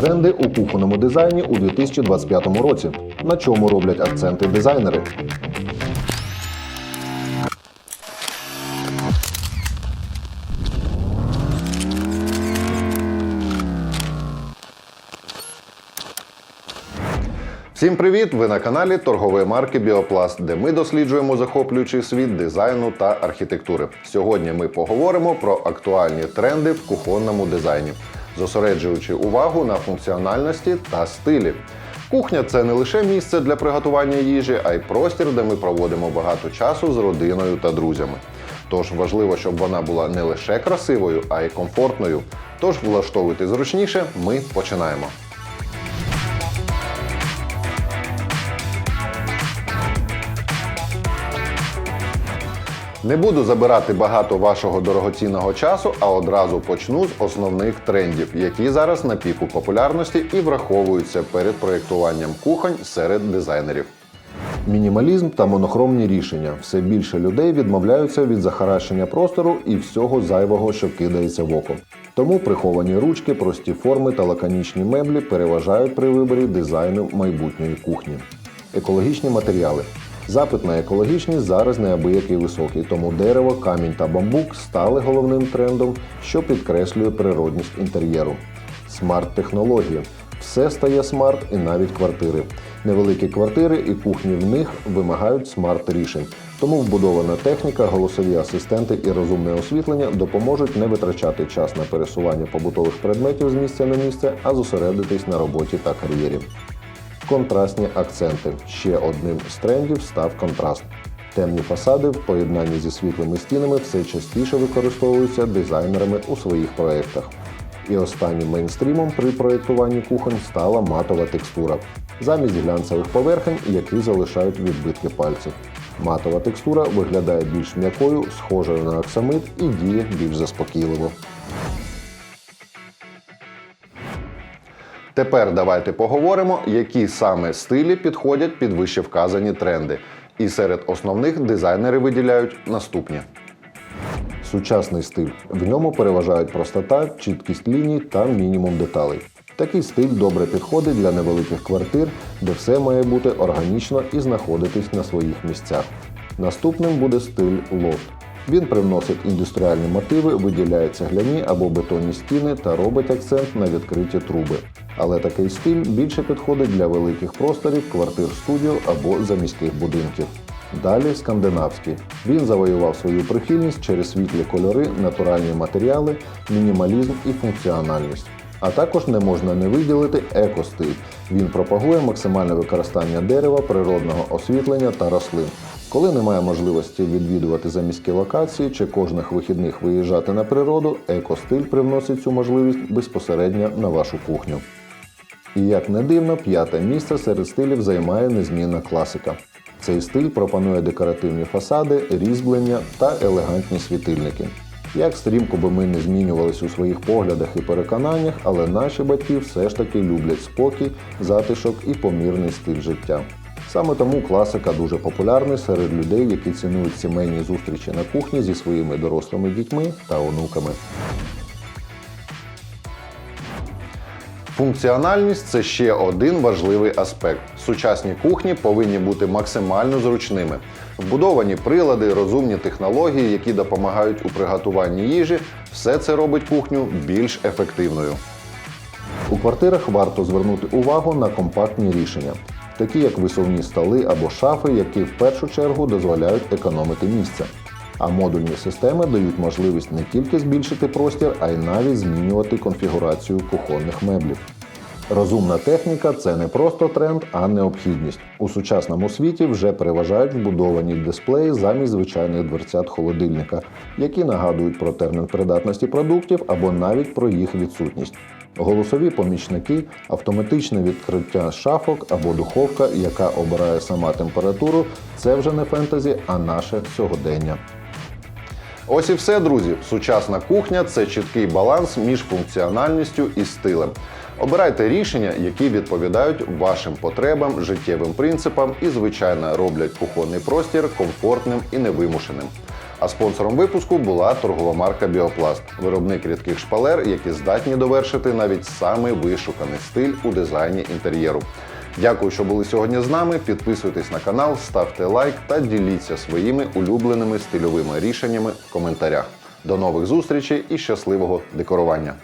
Тренди у кухонному дизайні у 2025 році. На чому роблять акценти дизайнери? Всім привіт! Ви на каналі торгової марки Біопласт, де ми досліджуємо захоплюючий світ дизайну та архітектури. Сьогодні ми поговоримо про актуальні тренди в кухонному дизайні, зосереджуючи увагу на функціональності та стилі. Кухня це не лише місце для приготування їжі, а й простір, де ми проводимо багато часу з родиною та друзями. Тож важливо, щоб вона була не лише красивою, а й комфортною. Тож влаштовуйте зручніше, ми починаємо. Не буду забирати багато вашого дорогоцінного часу, а одразу почну з основних трендів, які зараз на піку популярності і враховуються перед проєктуванням кухонь серед дизайнерів. Мінімалізм та монохромні рішення. Все більше людей відмовляються від захаращення простору і всього зайвого, що кидається в око. Тому приховані ручки, прості форми та лаконічні меблі переважають при виборі дизайну майбутньої кухні. Екологічні матеріали. Запит на екологічність зараз неабиякий високий, тому дерево, камінь та бамбук стали головним трендом, що підкреслює природність інтер'єру. Смарт-технології. Все стає смарт і навіть квартири. Невеликі квартири і кухні в них вимагають смарт-рішень. Тому вбудована техніка, голосові асистенти і розумне освітлення допоможуть не витрачати час на пересування побутових предметів з місця на місце, а зосередитись на роботі та кар'єрі. Контрастні акценти. Ще одним з трендів став контраст. Темні фасади в поєднанні зі світлими стінами все частіше використовуються дизайнерами у своїх проєктах. І останнім мейнстрімом при проєктуванні кухонь стала матова текстура, замість глянцевих поверхень, які залишають відбитки пальців. Матова текстура виглядає більш м'якою, схожою на оксамит і діє більш заспокійливо. Тепер давайте поговоримо, які саме стилі підходять під вище вказані тренди. І серед основних дизайнери виділяють наступні. Сучасний стиль. В ньому переважають простота, чіткість ліній та мінімум деталей. Такий стиль добре підходить для невеликих квартир, де все має бути органічно і знаходитись на своїх місцях. Наступним буде стиль лофт. Він привносить індустріальні мотиви, виділяє цегляні або бетонні стіни та робить акцент на відкриті труби. Але такий стиль більше підходить для великих просторів, квартир студіо або заміських будинків. Далі скандинавський. Він завоював свою прихильність через світлі кольори, натуральні матеріали, мінімалізм і функціональність. А також не можна не виділити екостиль. Він пропагує максимальне використання дерева, природного освітлення та рослин. Коли немає можливості відвідувати заміські локації чи кожних вихідних виїжджати на природу, екостиль привносить цю можливість безпосередньо на вашу кухню. І як не дивно, п'яте місце серед стилів займає незмінна класика. Цей стиль пропонує декоративні фасади, різьблення та елегантні світильники. Як стрімко би ми не змінювалися у своїх поглядах і переконаннях, але наші батьки все ж таки люблять спокій, затишок і помірний стиль життя. Саме тому класика дуже популярна серед людей, які цінують сімейні зустрічі на кухні зі своїми дорослими дітьми та онуками. Функціональність це ще один важливий аспект. Сучасні кухні повинні бути максимально зручними. Вбудовані прилади, розумні технології, які допомагають у приготуванні їжі, все це робить кухню більш ефективною. У квартирах варто звернути увагу на компактні рішення, такі як висувні столи або шафи, які в першу чергу дозволяють економити місце. А модульні системи дають можливість не тільки збільшити простір, а й навіть змінювати конфігурацію кухонних меблів. Розумна техніка це не просто тренд, а необхідність. У сучасному світі вже переважають вбудовані дисплеї замість звичайних дверцят холодильника, які нагадують про термін придатності продуктів або навіть про їх відсутність. Голосові помічники, автоматичне відкриття шафок або духовка, яка обирає сама температуру, це вже не фентезі, а наше сьогодення. Ось і все, друзі. Сучасна кухня це чіткий баланс між функціональністю і стилем. Обирайте рішення, які відповідають вашим потребам, життєвим принципам і, звичайно, роблять кухонний простір комфортним і невимушеним. А спонсором випуску була торгова марка Біопласт, виробник рідких шпалер, які здатні довершити навіть самий вишуканий стиль у дизайні інтер'єру. Дякую, що були сьогодні з нами. Підписуйтесь на канал, ставте лайк та діліться своїми улюбленими стильовими рішеннями в коментарях. До нових зустрічей і щасливого декорування!